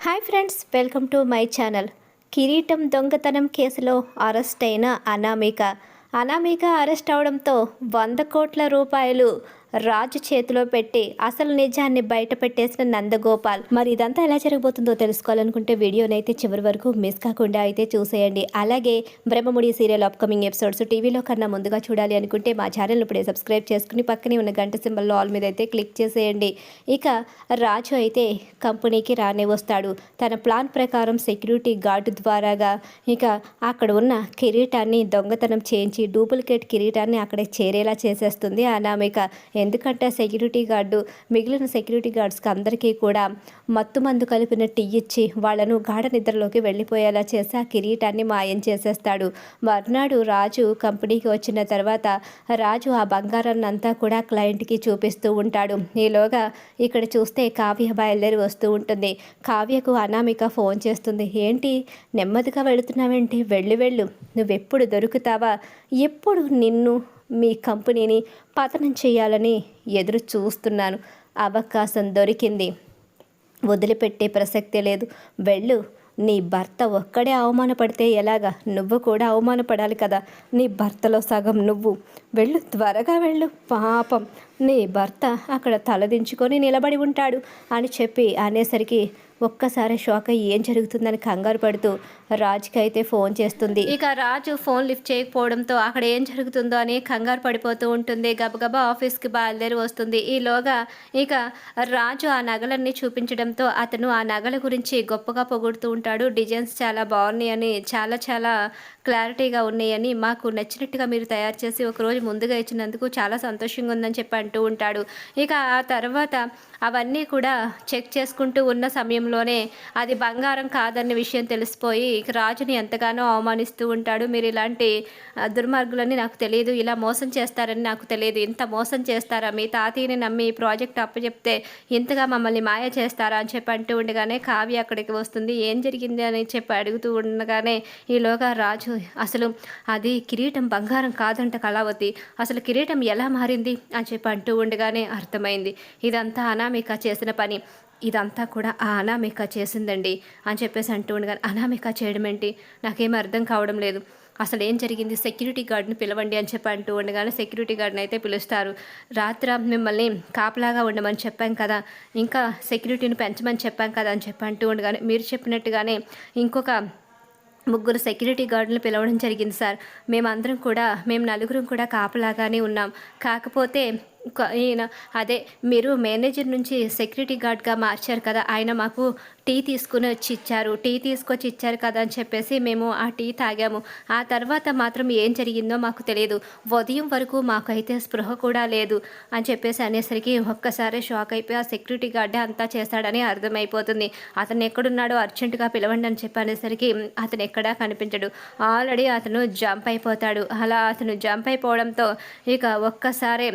Hi friends welcome to my channel. కిరీటం దొంగతనం కేసులో అరెస్ట్ అయిన అనామిక. అనామిక అరెస్ట్ అవడంతో వంద కోట్ల రూపాయలు రాజు చేతిలో పెట్టి అసలు నిజాన్ని బయట పెట్టేసిన నందగోపాల్. మరి ఇదంతా ఎలా జరగబోతుందో తెలుసుకోవాలనుకుంటే వీడియోని అయితే చివరి వరకు మిస్ కాకుండా అయితే చూసేయండి. అలాగే బ్రహ్మముడి సీరియల్ అప్కమింగ్ ఎపిసోడ్స్ టీవీలో కన్నా ముందుగా చూడాలి అనుకుంటే మా ఛానల్ ఇప్పుడే సబ్స్క్రైబ్ చేసుకుని పక్కనే ఉన్న గంట సింబల్లో ఆల్ మీద అయితే క్లిక్ చేసేయండి. ఇక రాజు అయితే కంపెనీకి రానే వస్తాడు. తన ప్లాన్ ప్రకారం సెక్యూరిటీ గార్డు ద్వారాగా ఇక అక్కడ ఉన్న కిరీటాన్ని దొంగతనం చేయించి డూప్లికేట్ కిరీటాన్ని అక్కడ చేరేలా చేసేస్తుంది అనామిక. ఎందుకంటే సెక్యూరిటీ గార్డు మిగిలిన సెక్యూరిటీ గార్డ్స్కి అందరికీ కూడా మత్తు మందు కలిపిన టీ ఇచ్చి వాళ్ళను గాఢ నిద్రలోకి వెళ్ళిపోయేలా చేసి ఆ కిరీటాన్ని మాయం చేసేస్తాడు. మర్నాడు రాజు కంపెనీకి వచ్చిన తర్వాత రాజు ఆ బంగారాన్ని అంతా కూడా క్లయింట్కి చూపిస్తూ ఉంటాడు. ఈలోగా ఇక్కడ చూస్తే కావ్య బయలుదేరి వస్తూ ఉంటుంది. కావ్యకు అనామిక ఫోన్ చేస్తుంది. ఏంటి? నెమ్మదిగా వెళుతున్నావేంటి? వెళ్ళి వెళ్ళు. నువ్వెప్పుడు దొరుకుతావా? ఎప్పుడు నిన్ను మీ కంపెనీని పతనం చేయాలని ఎదురు చూస్తున్నాను. అవకాశం దొరికింది. వదిలిపెట్టే ప్రసక్తే లేదు. వెళ్ళు. నీ భర్త ఒక్కడే అవమానపడితే ఎలాగా? నువ్వు కూడా అవమానపడాలి కదా? నీ భర్తలో సగం నువ్వు. వెళ్ళు. త్వరగా వెళ్ళు. పాపం. నీ భర్త అక్కడ తలదించుకొని నిలబడి ఉంటాడు అని చెప్పి అనేసరికి ఒక్కసారి షాక్ అయ్యి ఏం జరుగుతుందని కంగారు పడుతూ రాజుకి అయితే ఫోన్ చేస్తుంది. ఇక రాజు ఫోన్ లిఫ్ట్ చేయకపోవడంతో అక్కడ ఏం జరుగుతుందో అని కంగారు పడిపోతూ ఉంటుంది. గబగబా ఆఫీస్కి బయలుదేరి వస్తుంది. ఈలోగా ఇక రాజు ఆ నగలన్నీ చూపించడంతో అతను ఆ నగల గురించి గొప్పగా పొగుడుతూ ఉంటాడు. డిజైన్స్ చాలా బాగున్నాయి అని చాలా చాలా క్లారిటీగా ఉన్నాయని మాకు నచ్చినట్టుగా మీరు తయారు చేసి ఒకరోజు ముందుగా ఇచ్చినందుకు చాలా సంతోషంగా ఉందని చెప్పి అంటూ ఉంటాడు. ఇక ఆ తర్వాత అవన్నీ కూడా చెక్ చేసుకుంటూ ఉన్న సమయంలోనే అది బంగారం కాదన్న విషయం తెలిసిపోయి ఇక రాజుని ఎంతగానో అవమానిస్తూ ఉంటాడు. మీరు ఇలాంటి దుర్మార్గులని నాకు తెలియదు. ఇలా మోసం చేస్తారని నాకు తెలియదు. ఇంత మోసం చేస్తారా? మీ తాతయ్యని నమ్మి ఈ ప్రాజెక్ట్ అప్పచెప్తే ఇంతగా మమ్మల్ని మాయ చేస్తారా అని చెప్పి అంటూ ఉండగానే కావ్య అక్కడికి వస్తుంది. ఏం జరిగింది అని చెప్పి అడుగుతూ ఉండగానే ఈలోగా రాజు అసలు అది కిరీటం బంగారం కాదంట కళావతి. అసలు కిరీటం ఎలా మారింది? అని చెప్పి అంటూ ఉండగానే అర్థమైంది. ఇదంతా అనామిక చేసిన పని. ఇదంతా కూడా ఆ అనామిక చేసిందండి అని చెప్పేసి అంటూ ఉండగానే అనామిక చేయడం ఏంటి? నాకేం అర్థం కావడం లేదు. అసలు ఏం జరిగింది? సెక్యూరిటీ గార్డ్ని పిలవండి అని చెప్పి అంటూ ఉండగానే సెక్యూరిటీ గార్డ్ని అయితే పిలుస్తారు. రాత్రి మిమ్మల్ని కాపలాగా ఉండమని చెప్పాం కదా. ఇంకా సెక్యూరిటీని పెంచమని చెప్పాం కదా అని చెప్పి అంటూ ఉండగానే మీరు చెప్పినట్టుగానే ఇంకొక ముగ్గురు సెక్యూరిటీ గార్డులను పిలవడం జరిగింది సార్. మేమందరం కూడా మేము నలుగురం కూడా కాపలాగానే ఉన్నాం. కాకపోతే ఈయన అదే మీరు మేనేజర్ నుంచి సెక్యూరిటీ గార్డ్గా మార్చారు కదా ఆయన మాకు టీ తీసుకుని వచ్చి ఇచ్చారు టీ తీసుకొచ్చి ఇచ్చారు కదా అని చెప్పేసి మేము ఆ టీ తాగాము. ఆ తర్వాత మాత్రం ఏం జరిగిందో మాకు తెలియదు. ఉదయం వరకు మాకైతే స్పృహ కూడా లేదు అని చెప్పేసి అనేసరికి ఒక్కసారి షాక్ అయిపోయి ఆ సెక్యూరిటీ గార్డే అంతా చేస్తాడని అర్థమైపోతుంది. అతను ఎక్కడున్నాడో అర్జెంటుగా పిలవండి అని చెప్పి అనేసరికి అతను ఎక్కడా కనిపించడు. ఆల్రెడీ అతను జంప్ అయిపోతాడు. అలా అతను జంప్ అయిపోవడంతో ఇక ఒక్కసారే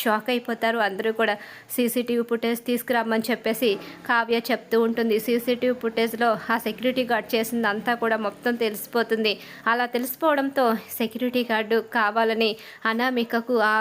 షాక్ అయిపోతారు అందరూ కూడా సీసీటీవీ ఫుటేజ్ తీసుకురమ్మని చెప్పేసి కావ్య చెప్తూ ఉంటుంది. సీసీటీవీ ఫుటేజ్లో ఆ సెక్యూరిటీ గార్డ్ చేసిందంతా కూడా మొత్తం తెలిసిపోతుంది. అలా తెలిసిపోవడంతో సెక్యూరిటీ గార్డు కావాలని అనామికకు ఆ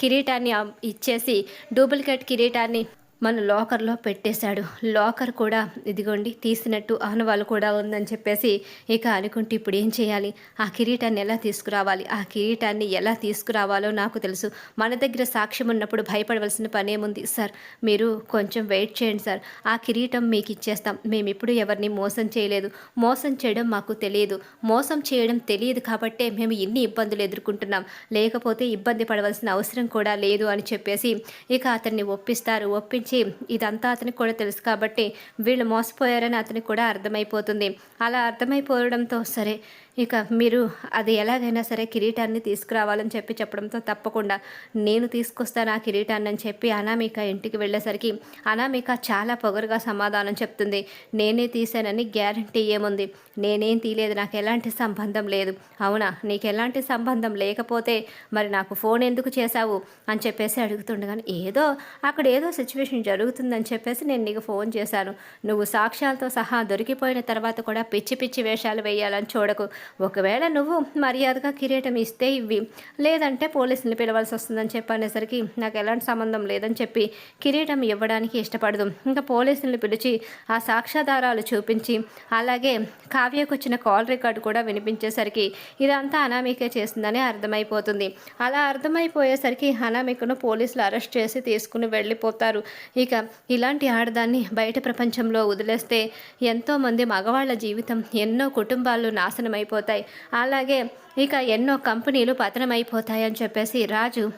కిరీటాన్ని ఇచ్చేసి డూప్లికేట్ కిరీటాన్ని మన లాకర్లో పెట్టేశాడు. లాకర్ కూడా ఇదిగోండి తీసినట్టు ఆనవాళ్ళు కూడా ఉందని చెప్పేసి ఇక అనుకుంటే ఇప్పుడు ఏం చేయాలి? ఆ కిరీటాన్ని ఎలా తీసుకురావాలి? ఆ కిరీటాన్ని ఎలా తీసుకురావాలో నాకు తెలుసు. మన దగ్గర సాక్ష్యం ఉన్నప్పుడు భయపడవలసిన పనేముంది? సార్ మీరు కొంచెం వెయిట్ చేయండి సార్. ఆ కిరీటం మీకు ఇచ్చేస్తాం. మేము ఇప్పుడు ఎవరిని మోసం చేయలేదు. మోసం చేయడం మాకు తెలియదు. మోసం చేయడం తెలియదు కాబట్టే మేము ఇన్ని ఇబ్బందులు ఎదుర్కొంటున్నాం. లేకపోతే ఇబ్బంది పడవలసిన అవసరం కూడా లేదు అని చెప్పేసి ఇక అతన్ని ఒప్పిస్తారు. ఒప్పించి గురించి ఇదంతా అతనికి కూడా తెలుసు కాబట్టి వీళ్ళు మోసపోయారని అతనికి కూడా అర్థమైపోతుంది. అలా అర్థమైపోవడంతో సరే ఇక మీరు అది ఎలాగైనా సరే కిరీటాన్ని తీసుకురావాలని చెప్పి చెప్పడంతో తప్పకుండా నేను తీసుకొస్తాను ఆ కిరీటాన్ని అని చెప్పి అనామిక ఇంటికి వెళ్ళేసరికి అనామిక చాలా పొగరుగా సమాధానం చెప్తుంది. నేనే తీశానని గ్యారంటీ ఏముంది? నేనేం తీయలేదు నాకు ఎలాంటి సంబంధం లేదు. అవునా? నీకు ఎలాంటి సంబంధం లేకపోతే మరి నాకు ఫోన్ ఎందుకు చేశావు? అని చెప్పేసి అడుగుతుండగానే ఏదో అక్కడ ఏదో సిచ్యువేషన్ జరుగుతుందని చెప్పేసి నేను నీకు ఫోన్ చేశాను. నువ్వు సాక్ష్యాలతో సహా దొరికిపోయిన తర్వాత కూడా పిచ్చి పిచ్చి వేషాలు వేయాలని చూడకు. ఒకవేళ నువ్వు మర్యాదగా కిరీటం ఇస్తే ఇవి లేదంటే పోలీసుని పిలవాల్సి వస్తుందని చెప్పనేసరికి నాకు ఎలాంటి సంబంధం లేదని చెప్పి కిరీటం ఇవ్వడానికి ఇష్టపడదు. ఇంకా పోలీసులను పిలిచి ఆ సాక్ష్యాధారాలు చూపించి అలాగే కావ్యకు వచ్చిన కాల్ రికార్డు కూడా వినిపించేసరికి ఇదంతా అనామికే చేసిందని అర్థమైపోతుంది. అలా అర్థమైపోయేసరికి అనామికను పోలీసులు అరెస్ట్ చేసి తీసుకుని వెళ్ళిపోతారు. ఇక ఇలాంటి ఆడదాన్ని బయట ప్రపంచంలో వదిలేస్తే ఎంతోమంది మగవాళ్ళ జీవితం ఎన్నో కుటుంబాలు నాశనం అయిపోతాయి అలాగే ఇక ఎన్నో కంపెనీలు పతనమైపోతాయి అని చెప్పేసి రాజు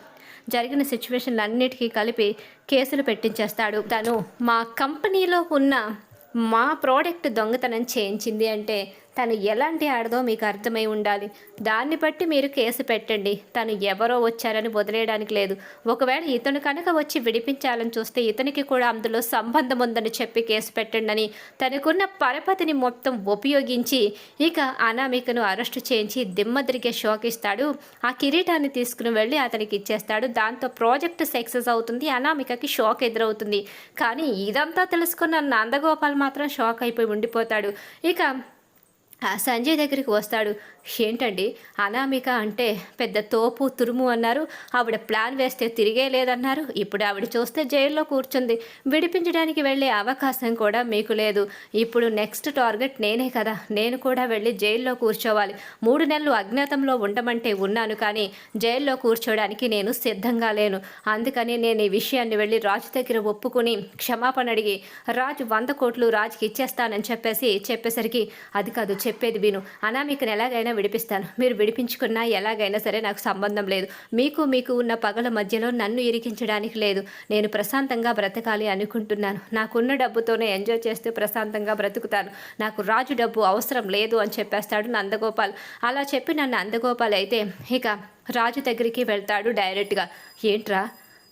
జరిగిన సిచ్యువేషన్లు అన్నిటికీ కలిపి కేసులు పెట్టించేస్తాడు. తను మా కంపెనీలో ఉన్న మా ప్రోడక్ట్ దొంగతనం చేయించింది అంటే తను ఎలాంటి ఆడదో మీకు అర్థమై ఉండాలి. దాన్ని బట్టి మీరు కేసు పెట్టండి. తను ఎవరో వచ్చారని వదిలేయడానికి లేదు. ఒకవేళ ఇతను కనుక వచ్చి విడిపించాలని చూస్తే ఇతనికి కూడా అందులో సంబంధం ఉందని చెప్పి కేసు పెట్టండి అని తనకున్న పరపతిని మొత్తం ఉపయోగించి ఇక అనామికను అరెస్టు చేయించి దిమ్మదిరిగే షోక్ ఇస్తాడు. ఆ కిరీటాన్ని తీసుకుని వెళ్ళి అతనికి ఇచ్చేస్తాడు. దాంతో ప్రాజెక్ట్ సక్సెస్ అవుతుంది. అనామికకి షాక్ ఎదురవుతుంది. కానీ ఇదంతా తెలుసుకున్న నందగోపాల్ మాత్రం షాక్ అయిపోయి ఉండిపోతాడు. ఇక సంజయ్ దగ్గరికి వస్తాడు. ఏంటండి? అనామిక అంటే పెద్ద తోపు తురుము అన్నారు. ఆవిడ ప్లాన్ వేస్తే తిరిగే లేదన్నారు. ఇప్పుడు ఆవిడ చూస్తే జైల్లో కూర్చుంది. విడిపించడానికి వెళ్ళే అవకాశం కూడా మీకు లేదు. ఇప్పుడు నెక్స్ట్ టార్గెట్ నేనే కదా. నేను కూడా వెళ్ళి జైల్లో కూర్చోవాలి. మూడు నెలలు అజ్ఞాతంలో ఉండమంటే ఉన్నాను కానీ జైల్లో కూర్చోడానికి నేను సిద్ధంగా లేను. అందుకని నేను ఈ విషయాన్ని వెళ్ళి రాజు దగ్గర ఒప్పుకుని క్షమాపణ అడిగి రాజు వంద కోట్లు రాజుకి ఇచ్చేస్తానని చెప్పేసి చెప్పేసరికి అది కాదు చెప్పేది విను. అనామికను ఎలాగైనా విడిపిస్తాను. మీరు విడిపించుకున్నా ఎలాగైనా సరే నాకు సంబంధం లేదు. మీకు మీకు ఉన్న పగల మధ్యలో నన్ను ఇరికించడానికి లేదు. నేను ప్రశాంతంగా బ్రతకాలి అనుకుంటున్నాను. నాకున్న డబ్బుతోనే ఎంజాయ్ చేస్తూ ప్రశాంతంగా బ్రతుకుతాను. నాకు రాజు డబ్బు అవసరం లేదు అని చెప్పేస్తాడు నందగోపాల్. అలా చెప్పి నన్ను నందగోపాల్ అయితే ఇక రాజు దగ్గరికి వెళ్తాడు డైరెక్ట్గా. ఏంట్రా?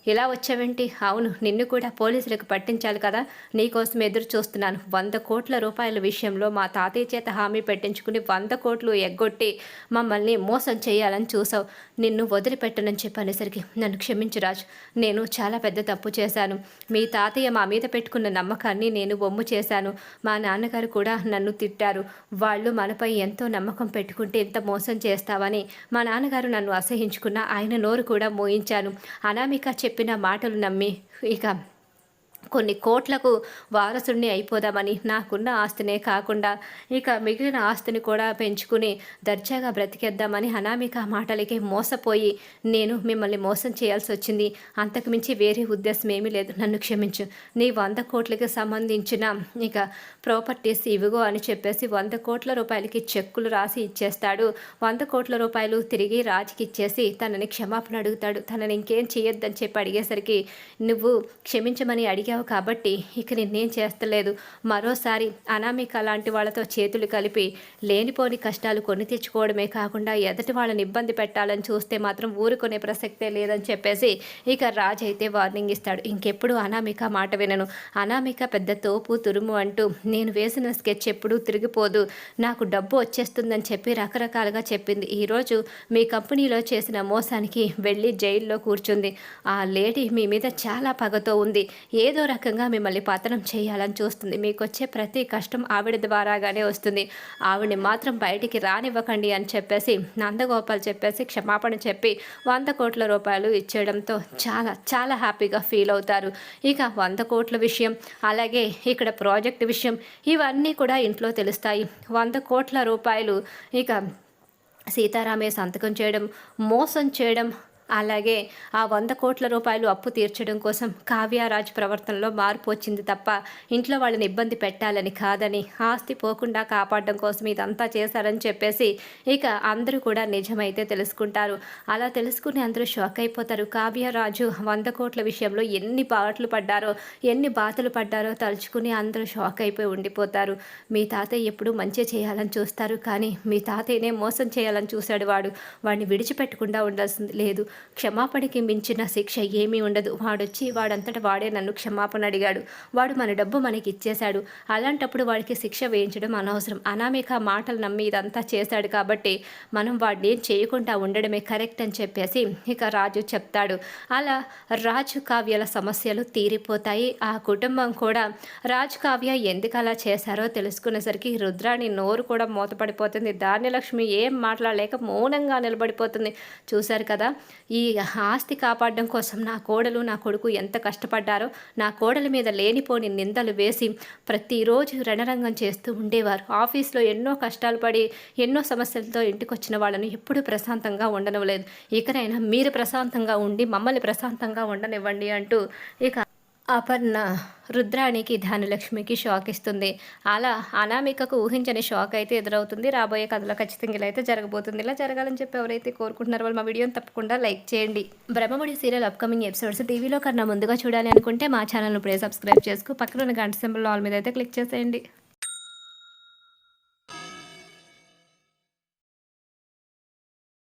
ఇలా వచ్చావేంటి? అవును నిన్ను కూడా పోలీసులకు పట్టించాలి కదా. నీకోసం ఎదురు చూస్తున్నాను. వంద కోట్ల రూపాయల విషయంలో మా తాతయ్య చేత హామీ పెట్టించుకుని వంద కోట్లు ఎగ్గొట్టి మమ్మల్ని మోసం చేయాలని చూసావు. నిన్ను వదిలిపెట్టనని చెప్పనేసరికి నన్ను క్షమించు రాజ్. నేను చాలా పెద్ద తప్పు చేశాను. మీ తాతయ్య మా మీద పెట్టుకున్న నమ్మకాన్ని నేను బొమ్ము చేశాను. మా నాన్నగారు కూడా నన్ను తిట్టారు. వాళ్ళు మనపై ఎంతో నమ్మకం పెట్టుకుంటే ఇంత మోసం చేస్తావని మా నాన్నగారు నన్ను అసహించుకున్న ఆయన నోరు కూడా మోయించాను. అనామిక చెప్పిన మాటలు నమ్మి ఇక కొన్ని కోట్లకు వారసుడిని అయిపోదామని నాకున్న ఆస్తినే కాకుండా ఇక మిగిలిన ఆస్తిని కూడా పెంచుకుని దర్జాగా బ్రతికేద్దామని అనామిక మాటలకి మోసపోయి నేను మిమ్మల్ని మోసం చేయాల్సి వచ్చింది. అంతకుమించి వేరే ఉద్దేశం ఏమీ లేదు. నన్ను క్షమించు. నీ వంద కోట్లకి సంబంధించిన ఇక ప్రాపర్టీస్ ఇవిగో అని చెప్పేసి వంద కోట్ల రూపాయలకి చెక్కులు రాసి ఇచ్చేస్తాడు. వంద కోట్ల రూపాయలు తిరిగి రాజుకి ఇచ్చేసి తనని క్షమాపణ అడుగుతాడు. తనని ఇంకేం చేయొద్దని చెప్పి అడిగేసరికి నువ్వు క్షమించమని అడిగావు చేశావు కాబట్టి ఇక నిన్నేం చేస్తలేదు. మరోసారి అనామిక లాంటి వాళ్ళతో చేతులు కలిపి లేనిపోని కష్టాలు కొని తెచ్చుకోవడమే కాకుండా ఎదటి వాళ్ళని ఇబ్బంది పెట్టాలని చూస్తే మాత్రం ఊరుకునే ప్రసక్తే లేదని చెప్పేసి ఇక రాజ్ అయితే వార్నింగ్ ఇస్తాడు. ఇంకెప్పుడు అనామిక మాట వినను. అనామిక పెద్ద తోపు తురుము అంటూ నేను వేసిన స్కెచ్ ఎప్పుడూ తిరిగిపోదు. నాకు డబ్బు వచ్చేస్తుందని చెప్పి రకరకాలుగా చెప్పింది. ఈరోజు మీ కంపెనీలో చేసిన మోసానికి వెళ్ళి జైల్లో కూర్చుంది. ఆ లేడీ మీ మీద చాలా పగతో ఉంది. ఏదో రకంగా మిమ్మల్ని పతనం చేయాలని చూస్తుంది. మీకు వచ్చే ప్రతి కష్టం ఆవిడ ద్వారాగానే వస్తుంది. ఆవిడని మాత్రం బయటికి రానివ్వకండి అని చెప్పేసి నందగోపాల్ చెప్పేసి క్షమాపణ చెప్పి వంద కోట్ల రూపాయలు ఇచ్చేయడంతో చాలా చాలా హ్యాపీగా ఫీల్ అవుతారు. ఇక వంద కోట్ల విషయం అలాగే ఇక్కడ ప్రాజెక్ట్ విషయం ఇవన్నీ కూడా ఇంట్లో తెలుస్తాయి. వంద కోట్ల రూపాయలు ఇక సీతారామయ్య సంతకం చేయడం మోసం చేయడం అలాగే ఆ వంద కోట్ల రూపాయలు అప్పు తీర్చడం కోసం కావ్యరాజ్ ప్రవర్తనలో మార్పు వచ్చింది తప్ప ఇంట్లో వాళ్ళని ఇబ్బంది పెట్టాలని కాదని ఆస్తి పోకుండా కాపాడడం కోసం ఇదంతా చేశారని చెప్పేసి ఇక అందరూ కూడా నిజమైతే తెలుసుకుంటారు. అలా తెలుసుకుని అందరూ షాక్ అయిపోతారు. కావ్యరాజు వంద కోట్ల విషయంలో ఎన్ని బాటలు పడ్డారో ఎన్ని బాధలు పడ్డారో తలుచుకుని అందరూ షాక్ అయిపోయి ఉండిపోతారు. మీ తాతయ్య ఎప్పుడు మంచి చేయాలని చూస్తారు కానీ మీ తాతయ్యనే మోసం చేయాలని చూశాడు వాడు. వాడిని విడిచిపెట్టకుండా ఉండాల్సింది లేదు. క్షమాపణకి మించిన శిక్ష ఏమీ ఉండదు. వాడొచ్చి వాడంతట వాడే నన్ను క్షమాపణ అడిగాడు. వాడు మన డబ్బు మనకి ఇచ్చేశాడు అలాంటప్పుడు వాడికి శిక్ష వేయించడం అనవసరం. అనామిక మాటలు నమ్మి ఇదంతా చేశాడు కాబట్టి మనం వాడిని ఏం చేయకుండా ఉండడమే కరెక్ట్ అని చెప్పేసి ఇక రాజు చెప్తాడు. అలా రాజు కావ్యల సమస్యలు తీరిపోతాయి. ఆ కుటుంబం కూడా రాజు కావ్య ఎందుకు అలా చేశారో తెలుసుకునేసరికి రుద్రాణి నోరు కూడా మూతపడిపోతుంది. ధాన్యలక్ష్మి ఏం మాట్లాడలేక మౌనంగా నిలబడిపోతుంది. చూశారు కదా ఈ ఆస్తి కాపాడడం కోసం నా కోడలు నా కొడుకు ఎంత కష్టపడ్డారో నా కోడల మీద లేనిపోని నిందలు వేసి ప్రతిరోజు రణరంగం చేస్తూ ఉండేవారు. ఆఫీస్లో ఎన్నో కష్టాలు పడి ఎన్నో సమస్యలతో ఇంటికి వచ్చిన వాళ్ళని ఎప్పుడూ ప్రశాంతంగా ఉండనివ్వలేదు. ఇకనైనా మీరు ప్రశాంతంగా ఉండి మమ్మల్ని ప్రశాంతంగా ఉండనివ్వండి అంటూ ఇక అపర్ణ రుద్రాణికి ధనలక్ష్మికి షాక్ ఇస్తుంది. అలా అనామికకు ఊహించని షాక్ అయితే ఎదురవుతుంది. రాబోయే కథలో ఖచ్చితంగా ఇలా అయితే జరగబోతుంది. ఇలా జరగాలని చెప్పి ఎవరైతే కోరుకుంటున్నారో వాళ్ళు మా వీడియోని తప్పకుండా లైక్ చేయండి. బ్రహ్మముడి సీరియల్ అప్కమింగ్ ఎపిసోడ్స్ టీవీలో కన్నా ముందుగా చూడాలి అనుకుంటే మా ఛానల్ ఇప్పుడే సబ్స్క్రైబ్ చేసుకో. పక్కన ఉన్న గంట సింబల్ ఆల్ మీద అయితే క్లిక్ చేసేయండి.